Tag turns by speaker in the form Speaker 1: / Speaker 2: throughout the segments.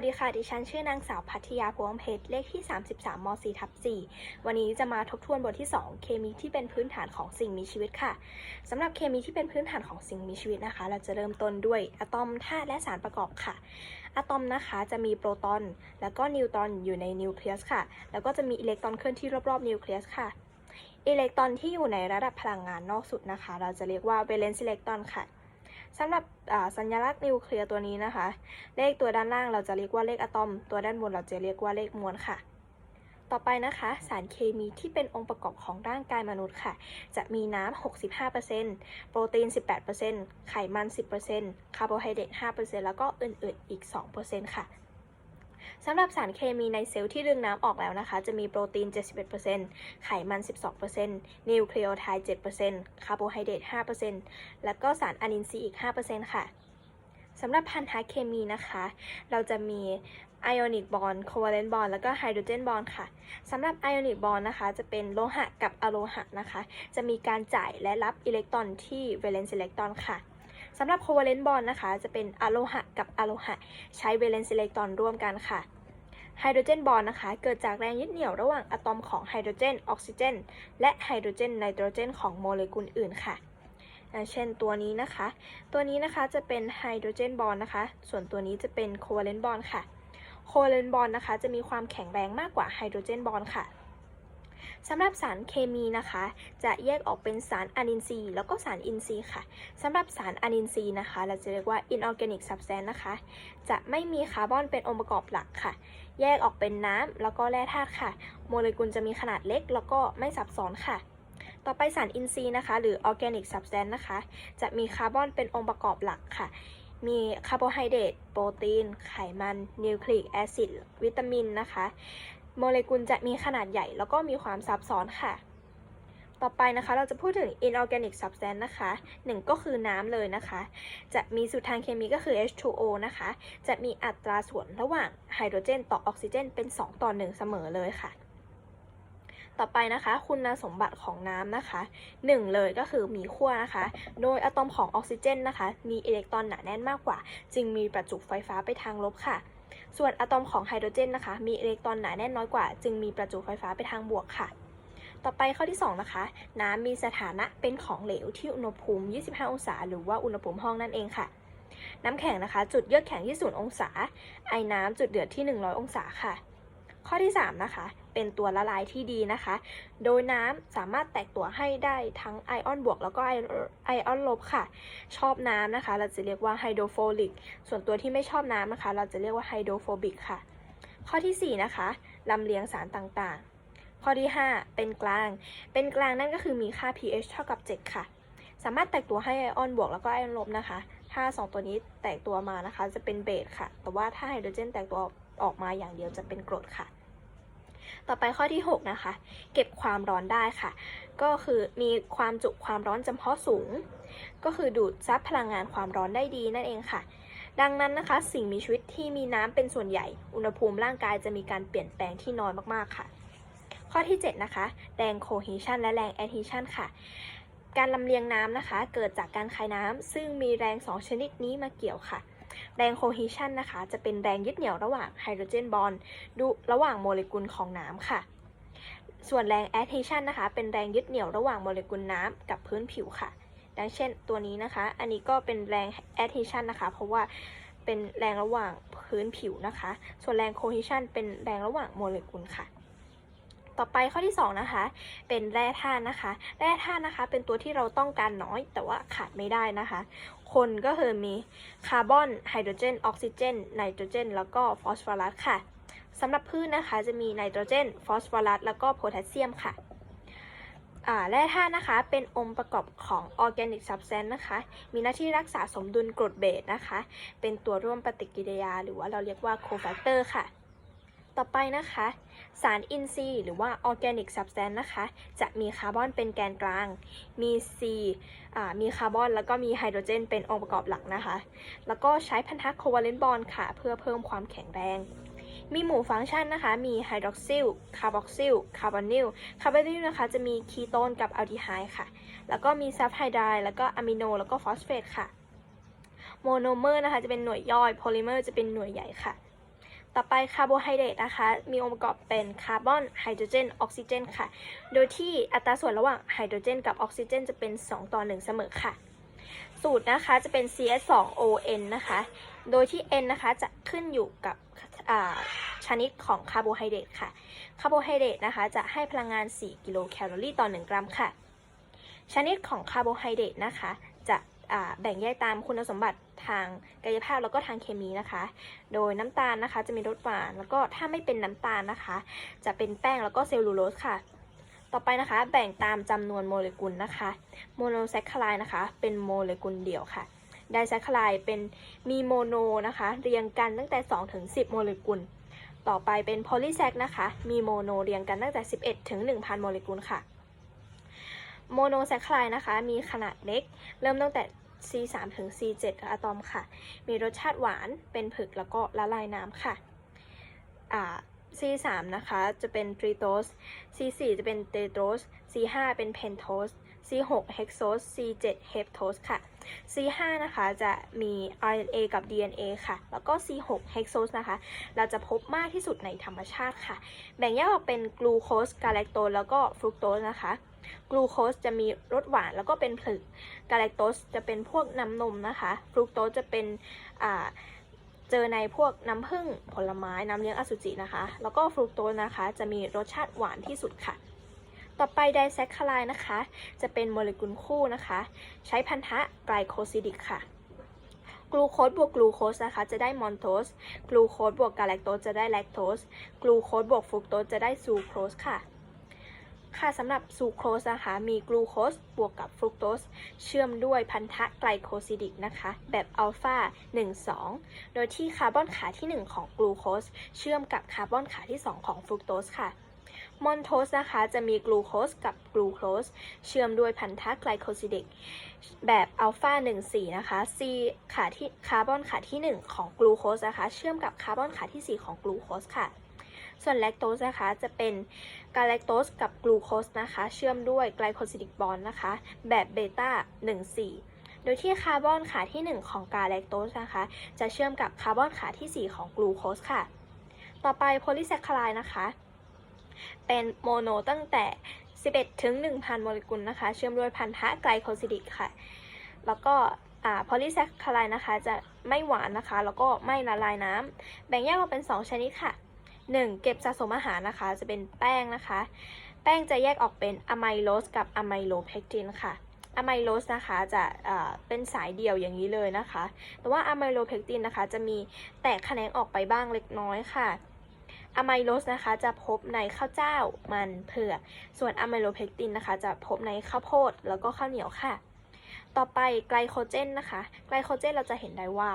Speaker 1: วัสดีค่ะ ดิฉันชื่อนางสาวพัทยาพวงเพชร เลขที่ 33ม4ทับ4วันนี้จะมาทบทวนบทที่ 2 เคมีที่เป็นพื้นฐานของสิ่งมีชีวิตค่ะสำหรับเคมีที่เป็นพื้นฐานของสิ่งมีชีวิตนะคะ เราจะเริ่มต้นด้วยอะตอมธาตุและสารประกอบค่ะ อะตอมนะคะจะมีโปรตอน แล้วก็นิวตรอนอยู่ในนิวเคลียสค่ะ แล้วก็จะมีอิเล็กตรอนเคลื่อนที่รอบๆนิวเคลียสค่ะ อิเล็กตรอนที่อยู่ในระดับพลังงานนอกสุดนะคะ เราจะเรียกว่าเวเลนซ์อิเล็กตรอนค่ะ สำหรับสัญลักษณ์นิวเคลียร์ตัวนี้นะคะ เลขตัวด้านล่างเราจะเรียกว่าเลขอะตอม ตัวด้านบนเราจะเรียกว่าเลขมวลค่ะ ต่อไปนะคะ สารเคมีที่เป็นองค์ประกอบของร่างกายมนุษย์ค่ะ จะมีน้ำ 65%โปรตีน 18%ไขมัน 10%คาร์โบไฮเดรต 5%แล้วก็อื่นๆ อีก 2%ค่ะ สำหรับสารเคมีในเซลล์ที่ดึงน้ำออกแล้วนะคะ จะมีโปรตีน 71%ไขมัน 12%นิวคลีโอไทด์7%คาร์โบไฮเดรต5%แล้วก็สารอะนินทรีย์อีก 5%ค่ะสำหรับพันธะเคมีนะคะ เราจะมีไอออนิกบอลโค v าเลนต์บอลแล้วก็ไฮโดรเจนบอลค่ะสำหรับไอออนิกบอลนะคะ จะเป็นโลหะกับอะโลหะนะคะ จะมีการจ่ายและรับอิเล็กตรอนที่เวเลนซ์อิเล็กตรอนค่ะ สำหรับโควาเลนต์บอลนะคะ จะเป็นอะโลหะกับอะโลหะ ใช้เวเลนซ์อิเล็กตรอนร่วมกันค่ะไฮโดรเจนบอลนะคะ เกิดจากแรงยึดเหนี่ยวระหว่างอะตอมของไฮโดรเจน ออกซิเจน และไฮโดรเจนไนโตรเจนของโมเลกุลอื่นค่ะ เช่นตัวนี้นะคะ ตัวนี้นะคะจะเป็นไฮโดรเจนบอลนะคะ ส่วนตัวนี้จะเป็นโควาเลนต์บอลค่ะ โควาเลนต์บอลนะคะ จะมีความแข็งแรงมากกว่าไฮโดรเจนบอลค่ะ สำหรับสารเคมีนะคะ จะแยกออกเป็นสารอะนินทรีย์แล้วก็สารอินทรีย์ค่ะสำหรับสารอะนินทรีย์นะคะ เราจะเรียกว่า inorganic substance นะคะ จะไม่มีคาร์บอนเป็นองค์ประกอบหลักค่ะ แยกออกเป็นน้ำแล้วก็แร่ธาตุค่ะ โมเลกุลจะมีขนาดเล็ก แล้วก็ไม่ซับซ้อนค่ะต่อไปสารอินทรีย์นะคะ หรือ organic substance นะคะ จะมีคาร์บอนเป็นองค์ประกอบหลักค่ะ มีคาร์โบไฮเดรตโปรตีน ไขมัน นิวคลีอิกแอซิด วิตามินนะคะ โมเลกุลจะมีขนาดใหญ่แล้วก็มีความซับซ้อนค่ะ ต่อไปนะคะเราจะพูดถึง inorganic substance นะคะหนึ่งก็คือน้ำเลยนะคะ จะมีสูตรทางเคมีก็คือ H2O นะคะ จะมีอัตราส่วนระหว่างไฮโดรเจนต่อออกซิเจนเป็น 2 ต่อ 1 เสมอเลยค่ะต่อไปนะคะ คุณสมบัติของน้ำนะคะ 1 เลยก็คือมีขั้วนะคะ โดยอะตอมของออกซิเจนนะคะ มีอิเล็กตรอนหนาแน่นมากกว่า จึงมีประจุไฟฟ้าไปทางลบค่ะ ส่วนอะตอมของไฮโดรเจนนะคะ มีอิเล็กตรอนหนาแน่นน้อยกว่า จึงมีประจุไฟฟ้าไปทางบวกค่ะ ต่อไปข้อที่ 2 นะคะ น้ำมีสถานะเป็นของเหลวที่อุณหภูมิ 25 องศา หรือว่าอุณหภูมิห้องนั่นเองค่ะ น้ำแข็งนะคะ จุดเยือกแข็งที่ 0 องศา ไอน้ำจุดเดือดที่ 100 องศาค่ะ ข้อที่ 3 นะคะ เป็นตัวละลายที่ดีนะคะ โดยน้ำสามารถแตกตัวให้ได้ทั้งไอออนบวกแล้วก็ไอออนลบค่ะ ชอบน้ำนะคะ เราจะเรียกว่าไฮโดรโฟลิก ส่วนตัวที่ไม่ชอบน้ำนะคะ เราจะเรียกว่าไฮโดรโฟบิกค่ะ ข้อที่ 4 นะคะลำเลียงสารต่างๆ ข้อที่ 5 เป็นกลาง เป็นกลางนั่นก็คือมีค่า pH เท่ากับ 7 ค่ะ สามารถแตกตัวให้ไอออนบวกแล้วก็ไอออนลบนะคะ ถ้า 2 ตัวนี้แตกตัวมานะคะ จะเป็นเบสค่ะ แต่ว่าถ้าไฮโดรเจนแตกตัว ออกมาอย่างเดียวจะเป็นกรดค่ะ ต่อไปข้อที่ 6 นะคะ เก็บความร้อนได้ค่ะ ก็คือมีความจุความร้อนจำเพาะสูง ก็คือดูดซับพลังงานความร้อนได้ดีนั่นเองค่ะดังนั้นนะคะ สิ่งมีชีวิตที่มีน้ำเป็นส่วนใหญ่ อุณหภูมิร่างกายจะมีการเปลี่ยนแปลงที่น้อยมากๆค่ะ ข้อที่ 7 นะคะ แรง cohesion และแรง adhesion ค่ะ การลำเลียงน้ำนะคะ เกิดจากการคายน้ำซึ่งมีแรง 2 ชนิดนี้มาเกี่ยวค่ะ แรง cohesion นะคะ จะเป็นแรงยึดเหนี่ยวระหว่างไฮโดรเจนบอลดูระหว่างโมเลกุลของน้ำค่ะ ส่วนแรง adhesion นะคะ เป็นแรงยึดเหนี่ยวระหว่างโมเลกุลน้ำกับพื้นผิวค่ะ ดังเช่นตัวนี้นะคะ อันนี้ก็เป็นแรง adhesion นะคะ เพราะว่าเป็นแรงระหว่างพื้นผิวนะคะ ส่วนแรง cohesion เป็นแรงระหว่างโมเลกุลค่ะต่อไปข้อที่2นะคะ เป็นแร่ธาตุนะคะ แร่ธาตุนะคะ เป็นตัวที่เราต้องการน้อยแต่ว่าขาดไม่ได้นะคะ คนก็คือมีคาร์บอนไฮโดรเจนออกซิเจนไนโตรเจนแล้วก็ฟอสฟอรัสค่ะสำหรับพืชนนะคะจะมีไนโตรเจน ฟอสฟอรัสแล้วก็โพแทสเซียมค่ะแร่ธาตุนะคะเป็นองค์ประกอบของออร์แกนิกซับ t ซนนะคะ มีหน้าที่รักษาสมดุลกรดเบสนะคะ เป็นตัวร่วมปฏิกิริยา หรือว่าเราเรียกว่าโคแฟกเตอร์ค่ะ ต่อไปนะคะ สารอินทรีย์หรือว่าออร์แกนิกซับ t ซนนะคะ จะมีคาร์บอนเป็นแกนกลาง มี C มีคาร์บอน แล้วก็มีไฮโดรเจนเป็นองค์ประกอบหลักนะคะ แล้วก็ใช้พันธะโควาเลนต์บอลค่ะ เพื่อเพิ่มความแข็งแรง มีหมู่ฟังก์ชันนะคะ มีไฮดรอกซิล คาร์บอกซิล คาร์บอนิล คาร์บอนิลนะคะจะมีคีโตนกับอัลดีไฮด์ค่ะ แล้วก็มีซับไฮไดร์แล้วก็อะมิโน แล้วก็ฟอสเฟตค่ะ โมโนเมอร์นะคะจะเป็นหน่วยย่อย โพลิเมอร์จะเป็นหน่วยใหญ่ค่ะ ต่อไปคาร์โบไฮเดรตนะคะ มีองค์ประกอบเป็นคาร์บอนไฮโดรเจนออกซิเจนค่ะ โดยที่อัตราส่วนระหว่างไฮโดรเจนกับออกซิเจนจะเป็น 2 ต่อ 1 เสมอค่ะ สูตรนะคะจะเป็น CS2ON นะคะ โดยที่ N นะคะจะขึ้นอยู่กับชนิดของคาร์โบไฮเดรตค่ะ คาร์โบไฮเดรตนะคะจะให้พลังงาน 4 กิโลแคลอรี่ต่อ 1 กรัมค่ะ ชนิดของคาร์โบไฮเดรตนะคะ แบ่งแยกตามคุณสมบัติทางกายภาพแล้วก็ทางเคมีนะคะ โดยน้ำตาลนะคะจะมีรสหวาน แล้วก็ถ้าไม่เป็นน้ำตาลนะคะ จะเป็นแป้งแล้วก็เซลลูโลสค่ะ ต่อไปนะคะ แบ่งตามจำนวนโมเลกุลนะคะ โมโนแซคคลายนะคะ เป็นโมเลกุลเดี่ยวค่ะ ไดแซคคลายเป็นมีโมโนนะคะ เรียงกันตั้งแต่ 2 ถึง 10 โมเลกุล ต่อไปเป็นโพลีแซคนะคะ มีโมโนเรียงกันตั้งแต่ 11 ถึง 1,000 โมเลกุลค่ะ โมโนแซคคลายนะคะ มีขนาดเล็ก เริ่มตั้งแต่ C3 ถึง C7 อะตอมค่ะ มีรสชาติหวานเป็นผึกแล้วก็ละลายน้ำค่ะอ่า C3 นะคะ จะเป็นทรีโตส C4 จะเป็นเตโตส C5 เป็นเพนโทส C6 เฮกโซส C7 เฮปโทสค่ะ C5 นะคะจะมี RNA กับ DNA ค่ะ แล้วก็ C6 เฮกโซสนะคะ เราจะพบมากที่สุดในธรรมชาติค่ะ แบ่งแยกออกเป็นกลูโคสกาแลคโตสแล้วก็ฟรุกโตสนะคะ กลูโคสจะมีรสหวานแล้วก็เป็นผลึกกาแลคโตสจะเป็นพวกน้ำนมนะคะฟรุกโตสจะเป็นเจอในพวกน้ำผึ้งผลไม้น้ำเลี้ยงอสุจินะคะ แล้วก็ฟรุกโตสนะคะ จะมีรสชาติหวานที่สุดค่ะ ต่อไปไดแซคคลายนะคะ จะเป็นโมเลกุลคู่นะคะ ใช้พันธะไกลโคซิดิกค่ะกลูโคสบวกกลูโคสนะคะจะได้มอนโทส กลูโคสบวกกาแลคโตสจะได้แลคโตส กลูโคสบวกฟรุกโตสจะได้ซูโครสค่ะ ค่ะสำหรับซูโครสนะคะมีกลูโคสบวกกับฟรุกโตสเชื่อมด้วยพันธะไกลโคซิดิกนะคะ แบบอัลฟา1 2 โดยที่คาร์บอนขาที่ 1 ของกลูโคสเชื่อมกับคาร์บอนขาที่ 2 ของฟรุกโตสค่ะมอนโทสนะคะจะมีกลูโคสกับกลูโคสเชื่อมด้วยพันธะไกลโคซิดิกแบบอัลฟา1 4 นะคะ C ขาที่คาร์บอนขาที่ 1 ของกลูโคสนะคะ เชื่อมกับคาร์บอนขาที่ 4 ของกลูโคสค่ะ ส่วนแลคโตสนะคะจะเป็น กาแลคโตสกับกลูโคสนะคะ เชื่อมด้วยไกลโคซิดิกบอนนะคะ แบบเบต้า1 4 โดยที่คาร์บอนขาที่ 1 ของกาแลคโตสนะคะ จะเชื่อมกับคาร์บอนขาที่ 4 ของกลูโคสค่ะ ต่อไปโพลีแซคคลายนะคะ เป็นโมโนตั้งแต่ 11 ถึง 1,000 โมเลกุลนะคะ เชื่อมด้วยพันธะไกลโคซิดิกค่ะ แล้วก็อ่าโพลีแซคคลายนะคะ จะไม่หวานนะคะ แล้วก็ไม่ละลายน้ำ แบ่งแยกออกเป็น 2 ชนิดค่ะ 1. เก็บสะสมอาหารนะคะ จะเป็นแป้งนะคะ แป้งจะแยกออกเป็นอะไมโลสกับอะไมโลเพกตินค่ะอะไมโลสนะคะจะเอ่อเป็นสายเดี่ยวอย่างนี้เลยนะคะ แต่ว่าอะไมโลเพกตินนะคะ จะมีแตกแขนงออกไปบ้างเล็กน้อยค่ะอะไมโลสนะคะจะพบในข้าวเจ้ามันเผือกส่วนอะไมโลเพกตินนะคะ จะพบในข้าวโพดแล้วก็ข้าวเหนียวค่ะ ต่อไปไกลโคเจนนะคะ ไกลโคเจนเราจะเห็นได้ว่า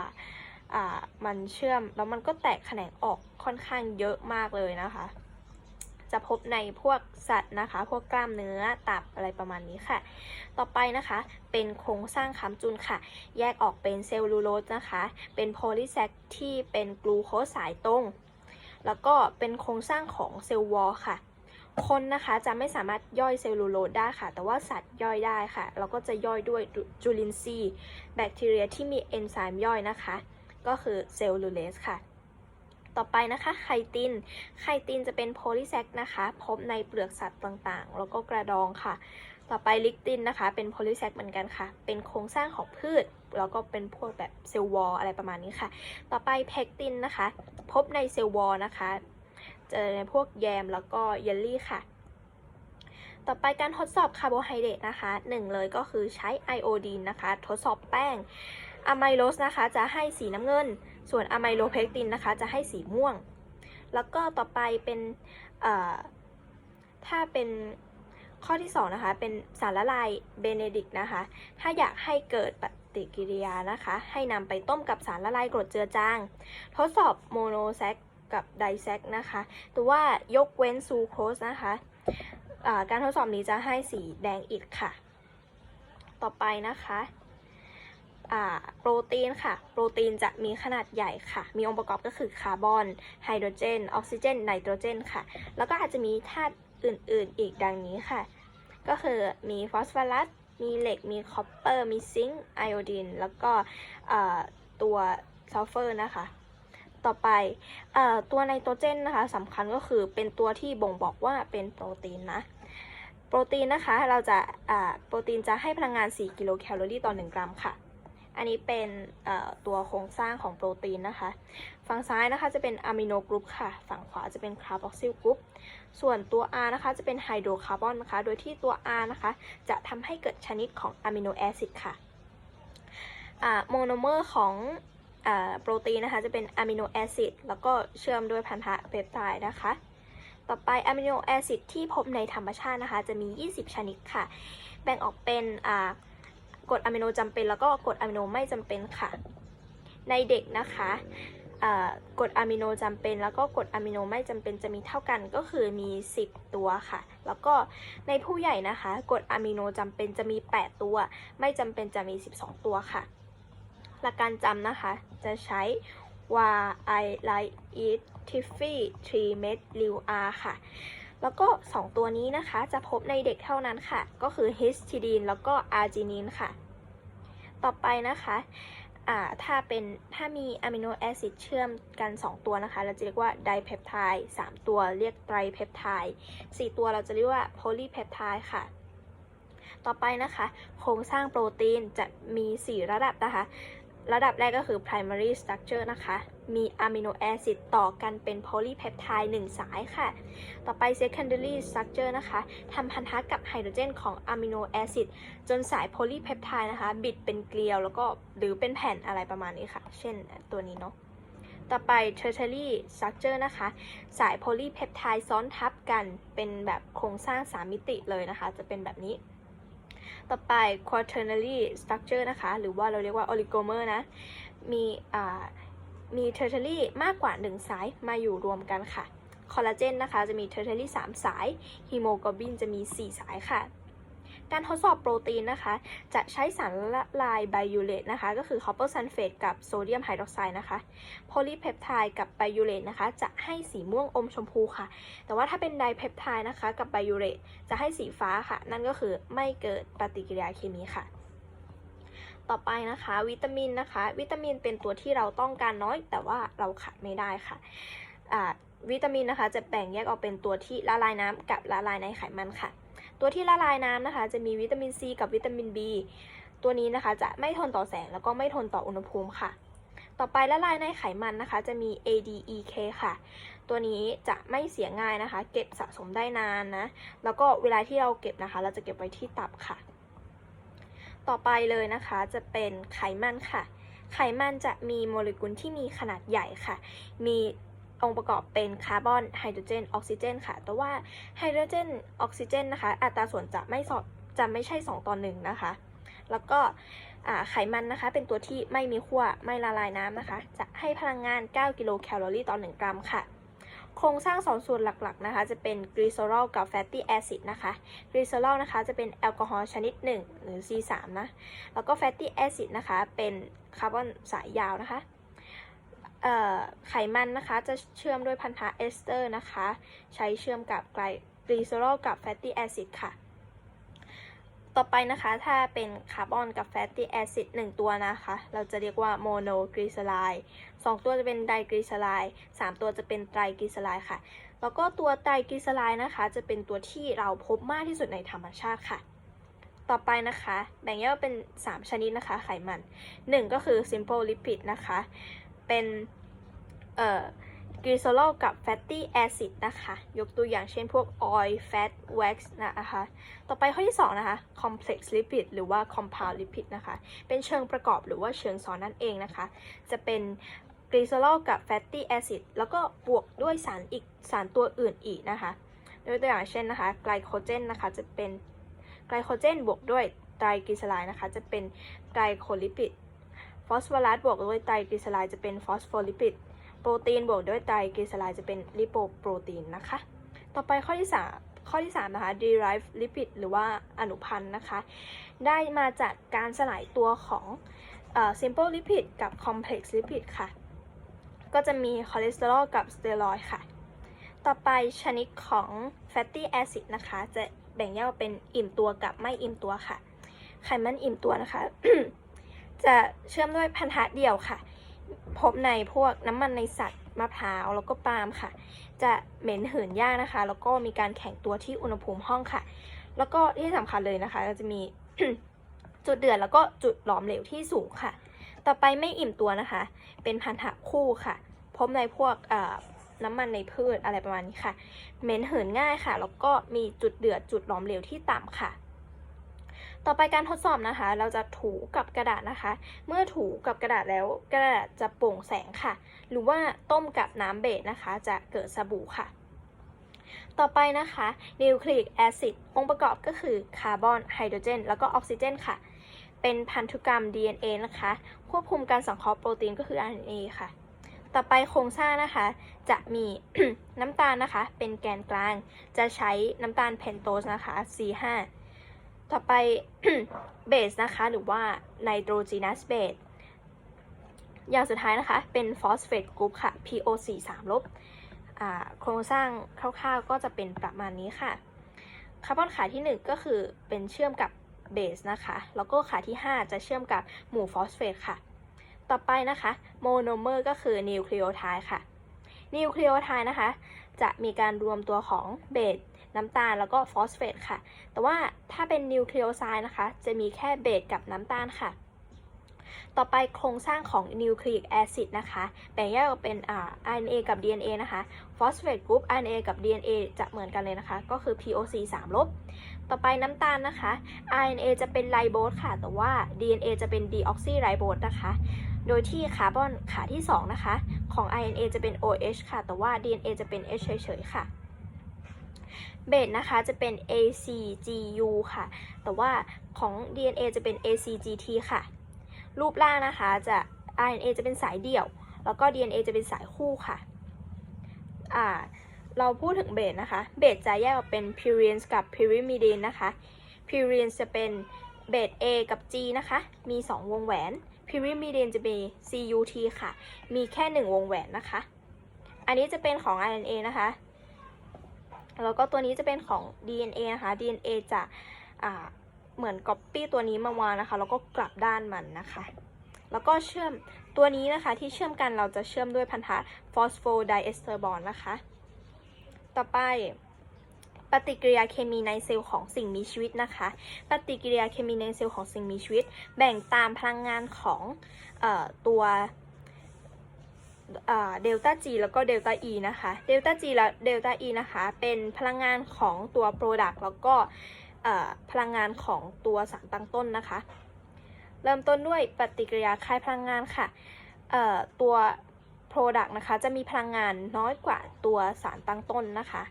Speaker 1: มันเชื่อมแล้วมันก็แตกแขนงออก ค่อนข้างเยอะมากเลยนะคะ จะพบในพวกสัตว์นะคะ พวกกล้ามเนื้อตับอะไรประมาณนี้ค่ะ ต่อไปนะคะเป็นโครงสร้างค้ำจุนค่ะ แยกออกเป็นเซลลูโลสนะคะ เป็นโพลีแซคที่เป็นกลูโคสสายตรง แล้วก็เป็นโครงสร้างของเซลล์วอลค่ะคนนะคะจะไม่สามารถย่อยเซลลูโลสได้ค่ะ แต่ว่าสัตว์ย่อยได้ค่ะแล้วก็จะย่อยด้วยจุลินทรีย์ แบคทีเรียที่มีเอนไซม์ย่อยนะคะ ก็คือเซลลูเลสค่ะ ต่อไปนะคะ ไคติน ไคตินจะเป็นโพลีแซคนะคะ พบในเปลือกสัตว์ต่างๆ แล้วก็กระดองค่ะ ต่อไปลิกตินนะคะ เป็นโพลีแซคเหมือนกันค่ะ เป็นโครงสร้างของพืช แล้วก็เป็นพวกแบบเซลล์วอลอะไรประมาณนี้ค่ะ ต่อไปเพกตินนะคะ พบในเซลล์วอลนะคะ เจอในพวกแยมแล้วก็เยลลี่ค่ะต่อไปการทดสอบคาร์โบไฮเดรตนะคะหนึ่งเลยก็คือใช้ไอโอดีนนะคะ ทดสอบแป้งอะไมโลสนะคะ จะให้สีน้ำเงิน ส่วนอะไมโลเพกตินนะคะจะให้สีม่วง แล้วก็ต่อไปเป็นถ้าเป็นข้อที่2นะคะเป็นสารละลายเบเนดิกนะคะ ถ้าอยากให้เกิดปฏิกิริยานะคะ ให้นำไปต้มกับสารละลายกรดเจือจาง ทดสอบโมโนแซคกับไดแซคนะคะแต่ว่ายกเว้นซูโครสนะคะการทดสอบนี้จะให้สีแดงอิฐค่ะ ต่อไปนะคะ โปรตีนค่ะ โปรตีนจะมีขนาดใหญ่ค่ะ มีองค์ประกอบก็คือคาร์บอน ไฮโดรเจน ออกซิเจน ไนโตรเจนค่ะ แล้วก็อาจจะมีธาตุอื่นๆ อีกดังนี้ค่ะ ก็คือมีฟอสฟอรัส มีเหล็ก มีคอปเปอร์ มีซิงค์ ไอโอดีน แล้วก็ตัวซัลเฟอร์นะคะ ต่อไปอตัวไนโตรเจนนะคะสำคัญก็คือเป็นตัวที่บ่งบอกว่าเป็นโปรตีนนะโปรตีนนะคะ เราจะโปรตีนจะให้พลังงาน 4 กิโลแคลอรี่ต่อ 1 กรัมค่ะ อันนี้เป็นตัวโครงสร้างของโปรตีนนะคะ ฝั่งซ้ายนะคะจะเป็นอะมิโนกรุ๊ปค่ะ ฝั่งขวาจะเป็นคาร์บอกซิลกรุ๊ป ส่วนตัว R นะคะจะเป็นไฮโดรคาร์บอนนะคะ โดยที่ตัว R นะคะจะทำให้เกิดชนิดของอะมิโนแอซิดค่ะโมโนเมอร์ของโปรตีนนะคะจะเป็นอะมิโนแอซิดแล้วก็เชื่อมด้วยพันธะเปปไทด์นะคะต่อไปอะมิโนแอซิดที่พบในธรรมชาตินะคะ จะมี 20 ชนิดค่ะ แบ่งออกเป็นอ่า กรดอะมิโนจำเป็นแล้วก็กรดอะมิโนไม่จำเป็นค่ะ ในเด็กนะคะกรดอะมิโนจำเป็น แล้วก็กรดอะมิโนไม่จำเป็นจะมีเท่ากันก็คือมี 10 ตัวค่ะ แล้วก็ในผู้ใหญ่นะคะกรดอะมิโนจำเป็นจะมี 8 ตัว ไม่จำเป็นจะมี 12 ตัวค่ะ หลักการจำนะคะจะใช้ y i like it tiffy t r e med liu r ค่ะ แล้วก็ 2 ตัวนี้นะคะ จะพบในเด็กเท่านั้นค่ะ ก็คือ histidine แล้วก็ arginine ค่ะ ต่อไปนะคะถ้าเป็นถ้ามีอะมิโนแอซิดเชื่อมกัน 2 ตัวนะคะ เราจะเรียกว่าไดเพปไทด์3ตัวเรียกไตรเพปไทด์4ตัวเราจะเรียกว่าโพลีเพปไทด์ค่ะ ต่อไปนะคะ โครงสร้างโปรตีนจะมี 4 ระดับนะคะ ระดับแรกก็คือ primary structure นะคะ มีอะมิโนแอซิดต่อกันเป็นโพลีเพปไทด์1สายค่ะ ต่อไป secondary structure นะคะทำพันธะกับไฮโดรเจนของอะมิโนแอซิดจนสายโพลีเพปไทด์นะคะ บิดเป็นเกลียวแล้วก็หรือเป็นแผ่นอะไรประมาณนี้ค่ะ เช่นตัวนี้เนาะต่อไป tertiary structure นะคะ สายโพลีเพปไทด์ซ้อนทับกันเป็นแบบโครงสร้าง 3 มิติเลยนะคะ จะเป็นแบบนี้ ต่อไป quaternary structure นะคะ หรือว่าเราเรียกว่า oligomer นะ มีอ่ามี tertiary มากกว่า 1 สายมาอยู่รวมกันค่ะ คอลลาเจนนะคะ จะมี tertiary 3 สายฮีโมโกลบินจะมี 4 สายค่ะ การทดสอบโปรตีนนะคะ จะใช้สารละลายไบยูเรตนะคะ ก็คือคอปเปอร์ซัลเฟตกับโซเดียมไฮดรอกไซด์นะคะ โพลีเพปไทด์กับไบยูเรตนะคะ จะให้สีม่วงอมชมพูค่ะ แต่ว่าถ้าเป็นไดเพปไทด์นะคะ กับไบยูเรตจะให้สีฟ้าค่ะ นั่นก็คือไม่เกิดปฏิกิริยาเคมีค่ะต่อไปนะคะ วิตามินนะคะ วิตามินเป็นตัวที่เราต้องการน้อย แต่ว่าเราขาดไม่ได้ค่ะอ่าวิตามินนะคะจะแบ่งแยกออกเป็นตัวที่ละลายน้ำกับละลายในไขมันค่ะ ตัวที่ละลายน้ำนะคะ จะมีวิตามินซีกับวิตามิน B ตัวนี้นะคะจะไม่ทนต่อแสงแล้วก็ไม่ทนต่ออุณหภูมิค่ะ ต่อไปละลายในไขมันนะคะ จะมี ADEK ค่ะ ตัวนี้จะไม่เสียง่ายนะคะ เก็บสะสมได้นานนะ แล้วก็เวลาที่เราเก็บนะคะ เราจะเก็บไว้ที่ตับค่ะ ต่อไปเลยนะคะจะเป็นไขมันค่ะไขมันจะมีโมเลกุลที่มีขนาดใหญ่ค่ะ มี องค์ประกอบเป็นคาร์บอนไฮโดรเจนออกซิเจนค่ะ แต่ว่าไฮโดรเจนออกซิเจนนะคะอัตราส่วนจะไม่สอดจะไม่ใช่ 2 ต่อ 1 นะคะ แล้วก็ไขมันนะคะ เป็นตัวที่ไม่มีขั้วไม่ละลายน้ำนะคะ จะให้พลังงาน 9 กิโลแคลอรี่ต่อ 1 กรัมค่ะ โครงสร้างสองส่วนหลักๆนะคะ จะเป็นกรีโซรอลกับแฟตตี้แอซิดนะคะกรีโซรอลนะคะจะเป็นแอลกอฮอล์ชนิด 1 หรือ C3 นะ แล้วก็แฟตตี้แอซิดนะคะ เป็นคาร์บอนสายยาวนะคะ ไขมันนะคะจะเชื่อมด้วยพันธะเอสเตอร์นะคะ ใช้เชื่อมกับไกลกรีโซรอลกับแฟตตี้แอซิดค่ะ ต่อไปนะคะถ้าเป็นคาร์บอนกับแฟตตี้แอซิด1ตัวนะคะ เราจะเรียกว่าโมโนกรีเซไลด์2ตัวจะเป็นไดกรีเซไลด์3ตัวจะเป็นไตรกรีเซไลด์ค่ะ แล้วก็ตัวไตรกลีเซอไรด์นะคะ จะเป็นตัวที่เราพบมากที่สุดในธรรมชาติค่ะต่อไปนะคะ แบ่งแยกเป็น 3 ชนิดนะคะ ไขมัน 1 ก็คือ simple lipid นะคะ เป็นเอ่อกรีโซโลกับ fatty acid นะคะ ยกตัวอย่างเช่นพวก oil fat wax นะคะ ต่อไปข้อที่ 2 นะคะ complex lipid หรือว่า compound lipid นะคะ เป็นเชิงประกอบหรือว่าเชิงซ้อนนั่นเองนะคะ จะเป็นกรีโซโลกับ fatty acid แล้วก็บวกด้วยสารอีกสารตัวอื่นอีกนะคะยกตัวอย่างเช่นนะคะไกลโคเจนนะคะจะเป็นไกลโคเจนบวกด้วยไตรกลีเซอไรด์นะคะ จะเป็นไกลโคลิปิด ฟอสฟอรัสบวกด้วยไตรกลีเซอไรด์จะเป็นฟอสโฟลิปิด โปรตีนบวกด้วยไตรกลีเซอไรด์จะเป็นลิโปโปรตีนนะคะ ต่อไปข้อที่ 3 ข้อที่ 3 นะคะ derived lipid หรือว่าอนุพันธ์นะคะ ได้มาจากการสลายตัวของอ simple lipid กับ complex lipid ค่ะ ก็จะมีคอเลสเตอรอลกับสเตียรอยด์ค่ะ ต่อไปชนิดของ fatty acid นะคะ จะแบ่งแยกเป็นอิ่มตัวกับไม่อิ่มตัวค่ะ ไขมันอิ่มตัวนะคะ จะเชื่อมด้วยพันธะเดี่ยวค่ะ พบในพวกน้ำมันในสัตว์มะพร้าวแล้วก็ปาล์มค่ะ จะเหม็นเหินยากนะคะ แล้วก็มีการแข็งตัวที่อุณหภูมิห้องค่ะ แล้วก็ที่สำคัญเลยนะคะ ก็จะมีจุดเดือดแล้วก็จุดหลอมเหลวที่สูงค่ะ ต่อไปไม่อิ่มตัวนะคะ เป็นพันธะคู่ค่ะ พบในพวกน้ำมันในพืชอะไรประมาณนี้ค่ะ เหม็นเหินง่ายค่ะ แล้วก็มีจุดเดือดจุดหลอมเหลวที่ต่ำค่ะ ต่อไปการทดสอบนะคะ เราจะถูกับกระดาษนะคะ เมื่อถูกับกระดาษแล้วกระดาษจะโปร่งแสงค่ะ หรือว่าต้มกับน้ำเบสนะคะ จะเกิดสบู่ค่ะ ต่อไปนะคะนิวคลีอิกแอซิดองค์ประกอบก็คือคาร์บอนไฮโดรเจนแล้วก็ออกซิเจนค่ะ เป็นพันธุกรรม DNA นะคะ ควบคุมการสังเคราะห์โปรตีนก็คือ RNA ค่ะต่อไปโครงสร้างนะคะ จะมีน้ำตาลนะคะ เป็นแกนกลาง จะใช้น้ำตาลเพนโตสนะคะ C5 ต่อไปเบสนะคะ หรือว่าไนโตรเจนัสเบสอย่างสุดท้ายนะคะ เป็นฟอสเฟตกรุ๊ปค่ะ POC 3ลบโครงสร้างคร่าวๆ ก็จะเป็นประมาณนี้ค่ะ คาร์บอนขาที่ 1 ก็คือเป็นเชื่อมกับเบสนะคะ แล้วก็ขาที่ 5 จะเชื่อมกับหมู่ฟอสเฟตค่ะ ต่อไปนะคะโมโนเมอร์ก็คือนิวคลีโอไทด์ค่ะ นิวคลีโอไทด์นะคะ จะมีการรวมตัวของเบส น้ำตาลแล้วก็ฟอสเฟตค่ะ แต่ว่าถ้าเป็นนิวเคลีโอไซด์นะคะ จะมีแค่เบสกับน้ำตาลค่ะ ต่อไปโครงสร้างของนิวคลีอิกแอซิดนะคะแบ่งแยกออกเป็นอ่า RNA กับ DNA นะคะฟอสเฟตกรุ๊ป RNA กับ DNA จะเหมือนกันเลยนะคะ ก็คือ POC 3ลบต่อไปน้ำตาลนะคะ RNA จะเป็นไลโบสค่ะ แต่ว่า DNA จะเป็นดีออกซิไรโบสนะคะ โดยที่คาร์บอนขาที่ 2 นะคะ ของ RNA จะเป็น OH ค่ะ แต่ว่า DNA จะเป็น H เฉยๆค่ะ เบสนะคะจะเป็น ACGU ค่ะ แต่ว่าของ DNA จะเป็น ACGT ค่ะ รูปร่างนะคะจะ RNA จะเป็นสายเดี่ยว แล้วก็ DNA จะเป็นสายคู่ค่ะอ่าเราพูดถึงเบสนะคะ เบสจะแยกออกเป็น purines กับ pyrimidine นะคะ purines จะเป็นเบส A กับ G นะคะ มี 2 วงแหวน pyrimidine จะเป็น CUT ค่ะ มีแค่ 1 วงแหวนนะคะ อันนี้จะเป็นของ RNA นะคะ แล้วก็ตัวนี้จะเป็นของ DNA นะคะ DNA จะอ่าเหมือน copy ตัวนี้มาวางนะคะ แล้วก็กลับด้านมันนะคะ แล้วก็เชื่อมตัวนี้นะคะที่เชื่อมกันเราจะเชื่อมด้วยพันธะ phosphodiester bond นะคะ ต่อไปปฏิกิริยาเคมีในเซลล์ของสิ่งมีชีวิตนะคะ ปฏิกิริยาเคมีในเซลล์ของสิ่งมีชีวิต แบ่งตามพลังงานของออตัว เดลต้า G แล้วก็เดลต้า E นะคะเดลต้า G และเดลต้า E นะคะเป็นพลังงานของตัว Product แล้วก็พลังงานของตัวสารตั้งต้นนะคะ เริ่มต้นด้วยปฏิกิริยาคายพลังงานค่ะตัว Product นะคะจะมีพลังงานน้อยกว่าตัวสารตั้งต้นนะคะ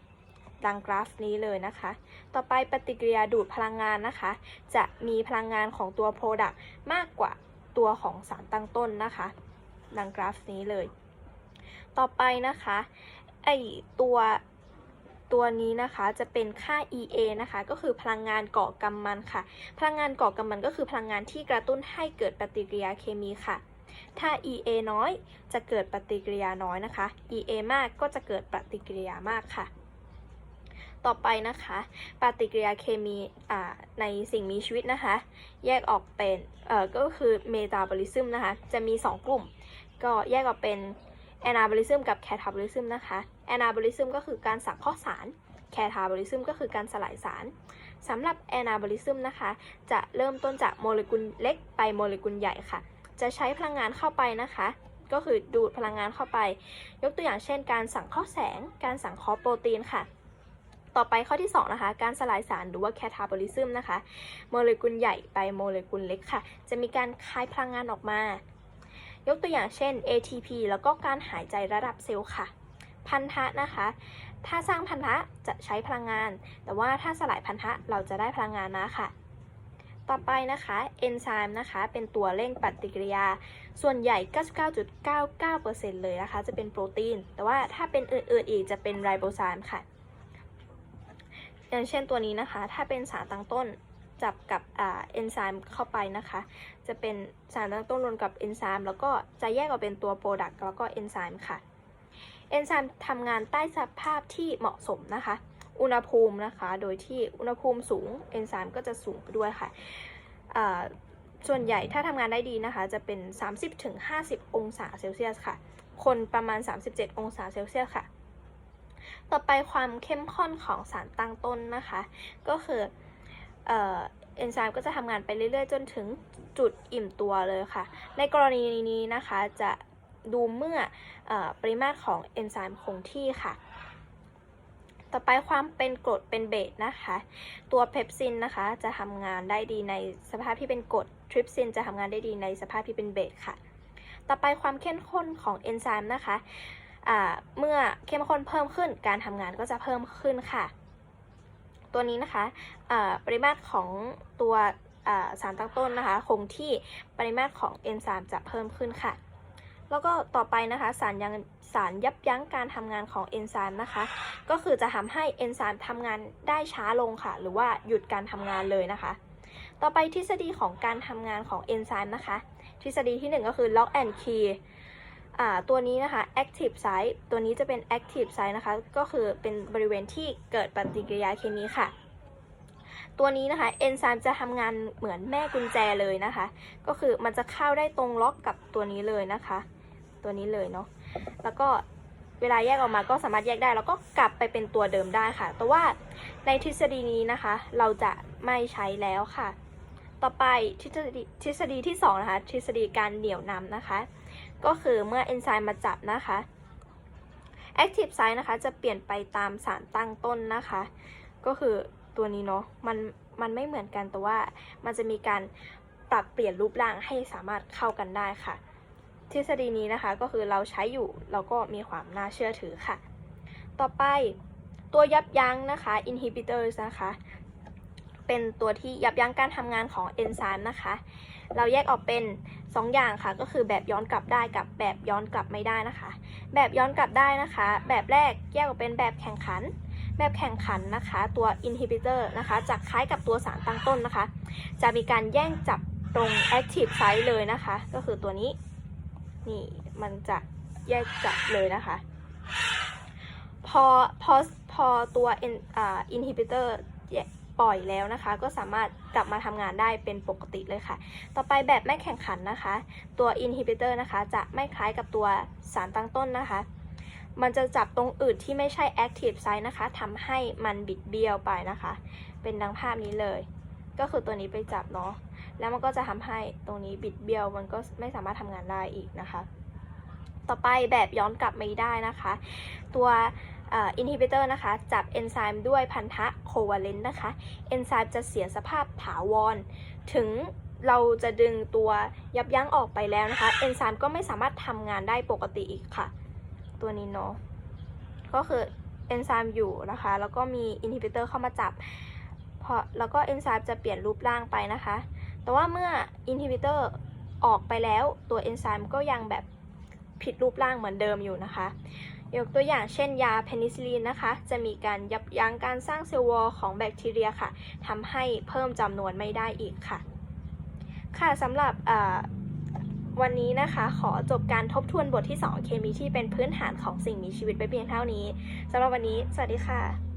Speaker 1: ดังกราฟนี้เลยนะคะ ต่อไปปฏิกิริยาดูดพลังงานนะคะ จะมีพลังงานของตัว Product มากกว่าตัวของสารตั้งต้นนะคะ ดังกราฟนี้เลย ต่อไปนะคะไอตัวตัวนี้นะคะจะเป็นค่า EA นะคะ ก็คือพลังงานก่อกำมันค่ะ พลังงานก่อกำมันก็คือพลังงานที่กระตุ้นให้เกิดปฏิกิริยาเคมีค่ะ ถ้า EA น้อยจะเกิดปฏิกิริยาน้อยนะคะ EA มากก็จะเกิดปฏิกิริยามากค่ะ ต่อไปนะคะ ปฏิกิริยาเคมีในสิ่งมีชีวิตนะคะ แยกออกเป็นก็คือเมตาบอลิซึมนะคะ จะมี 2 กลุ่ม ก็แยกออกเป็น แอนาบอลิซึมกับแคทาบอลิซึมนะคะแอนาบอลิซึมก็คือการสังเคราะห์สารแคทาบอลิซึมก็คือการสลายสารสำหรับแอนาบอลิซึมนะคะ จะเริ่มต้นจากโมเลกุลเล็กไปโมเลกุลใหญ่ค่ะ จะใช้พลังงานเข้าไปนะคะ ก็คือดูดพลังงานเข้าไป ยกตัวอย่างเช่น การสังเคราะห์แสง การสังเคราะห์โปรตีนค่ะ ต่อไปข้อที่ 2 นะคะ การสลายสารหรือว่าแคทาบอลิซึมนะคะ โมเลกุลใหญ่ไปโมเลกุลเล็กค่ะ จะมีการคายพลังงานออกมา ยกตัวอย่างเช่น ATP แล้วก็การหายใจระดับเซลล์ค่ะ พันธะนะคะ ถ้าสร้างพันธะจะใช้พลังงาน แต่ว่าถ้าสลายพันธะเราจะได้พลังงานมาค่ะ ต่อไปนะคะเอนไซม์นะคะ เป็นตัวเร่งปฏิกิริยา ส่วนใหญ่ 99.99%เลยนะคะ จะเป็นโปรตีน แต่ว่าถ้าเป็นอื่นๆอีกจะเป็นไรโบไซม์ค่ะ อย่างเช่นตัวนี้นะคะ ถ้าเป็นสารตั้งต้นจับกับเอนไซม์เข้าไปนะคะ จะเป็นสารตั้งต้นรวมกับเอนไซม์แล้วก็จะแยกออกเป็นตัวโปรดักต์แล้วก็เอนไซม์ค่ะ เอนไซม์ทำงานใต้สภาพที่เหมาะสมนะคะ อุณหภูมินะคะ โดยที่อุณหภูมิสูงเอนไซม์ก็จะสูงไปด้วยค่ะส่วนใหญ่ถ้าทำงานได้ดีนะคะ จะเป็น 30-50 องศาเซลเซียสค่ะ คนประมาณ 37 องศาเซลเซียสค่ะ ต่อไปความเข้มข้นของสารตั้งต้นนะคะ ก็คือเอ เอนไซม์ก็จะทำงานไปเรื่อยๆ จนถึงจุดอิ่มตัวเลยค่ะ ในกรณีนี้นะคะจะดูเมื่ออปริมาตรของเอนไซม์คงที่ค่ะ ต่อไปความเป็นกรดเป็นเบสนะคะ ตัวเพปซินนะคะจะทำงานได้ดีในสภาพที่เป็นกรดทริปซินจะทำงานได้ดีในสภาพที่เป็นเบสค่ะ ต่อไปความเข้มข้นของเอนไซม์นะคะอ่าเมื่อเข้มข้นเพิ่มขึ้นการทำงานก็จะเพิ่มขึ้นค่ะ ตัวนี้นะคะปริมาตรของตัวสารตั้งต้นนะคะ คงที่ปริมาตรของเอนไซม์จะเพิ่มขึ้นค่ะ แล้วก็ต่อไปนะคะสารยังสารยับยั้งการทำงานของเอนไซม์นะคะ ก็คือจะทำให้เอนไซม์ทำงานได้ช้าลงค่ะ หรือว่าหยุดการทำงานเลยนะคะ ต่อไปทฤษฎีของการทำงานของเอนไซม์นะคะ ทฤษฎีที่ 1 ก็คือ lock and key ตัวนี้นะคะ active site ตัวนี้จะเป็น active site นะคะ ก็คือเป็นบริเวณที่เกิดปฏิกิริยาเคมีค่ะ ตัวนี้นะคะเอนไซม์จะทำงานเหมือนแม่กุญแจเลยนะคะ ก็คือมันจะเข้าได้ตรงล็อกกับตัวนี้เลยนะคะ ตัวนี้เลยเนาะ แล้วก็เวลาแยกออกมาก็สามารถแยกได้ แล้วก็กลับไปเป็นตัวเดิมได้ค่ะ แต่ว่าในทฤษฎีนี้นะคะ เราจะไม่ใช้แล้วค่ะ ต่อไปทฤษฎีทฤษฎีที่2นะคะ ทฤษฎีการเหนี่ยวนำนะคะ ก็คือเมื่อเอนไซม์มาจับนะคะ active site นะคะจะเปลี่ยนไปตามสารตั้งต้นนะคะ ก็คือตัวนี้เนาะมันมันไม่เหมือนกันแต่ว่ามันจะมีการปรับเปลี่ยนรูปร่างให้สามารถเข้ากันได้ค่ะ ทฤษฎีนี้นะคะก็คือเราใช้อยู่เราก็มีความน่าเชื่อถือค่ะ ต่อไปตัวยับยั้งนะคะ inhibitors นะคะ เป็นตัวที่ยับยั้งการทำงานของเอนไซม์นะคะเราแยกออกเป็น 2 อย่างค่ะ ก็คือแบบย้อนกลับได้กับแบบย้อนกลับไม่ได้นะคะ แบบย้อนกลับได้นะคะ แบบแรกแยกออกเป็นแบบแข่งขัน แบบแข่งขันนะคะ ตัว inhibitor นะคะจะคล้ายกับตัวสารตั้งต้นนะคะ จะมีการแย่งจับตรง active site เลยนะคะ ก็คือตัวนี้ นี่มันจะแยกจับเลยนะคะ พอพอพอตัว in อ่า inhibitor ปล่อยแล้วนะคะ ก็สามารถกลับมาทำงานได้เป็นปกติเลยค่ะ ต่อไปแบบไม่แข่งขันนะคะ ตัว inhibitor นะคะ จะไม่คล้ายกับตัวสารตั้งต้นนะคะ มันจะจับตรงอื่นที่ไม่ใช่ active site นะคะทำให้มันบิดเบี้ยวไปนะคะ เป็นดังภาพนี้เลย ก็คือตัวนี้ไปจับเนาะแล้วมันก็จะทำให้ตรงนี้บิดเบี้ยว มันก็ไม่สามารถทำงานได้อีกนะคะ ต่อไปแบบย้อนกลับไม่ได้นะคะ ตัว อินฮิบิเตอร์นะคะ จับเอนไซม์ด้วยพันธะโควาเลนต์นะคะ เอนไซม์จะเสียสภาพถาวร ถึงเราจะดึงตัวยับยั้งออกไปแล้วนะคะ เอนไซม์ก็ไม่สามารถทำงานได้ปกติอีกค่ะ ตัวนี้เนาะ ก็คือเอนไซม์อยู่นะคะ แล้วก็มีอินฮิบิเตอร์เข้ามาจับพอแล้วก็เอนไซม์จะเปลี่ยนรูปร่างไปนะคะ แต่ว่าเมื่ออินฮิบิเตอร์ออกไปแล้วตัวเอนไซม์ก็ยังแบบผิดรูปร่างเหมือนเดิมอยู่นะคะยกตัวอย่างเช่นยาเพนิซิลลินนะคะ จะมีการยับยั้งการสร้างเซลล์วอลของแบคทีเรียค่ะทำให้เพิ่มจำนวนไม่ได้อีกค่ะ ค่ะสำหรับวันนี้นะคะขอจบการทบทวนบทที่ 2 เคมีที่เป็นพื้นฐานของสิ่งมีชีวิตไปเพียงเท่านี้สำหรับวันนี้ สวัสดีค่ะ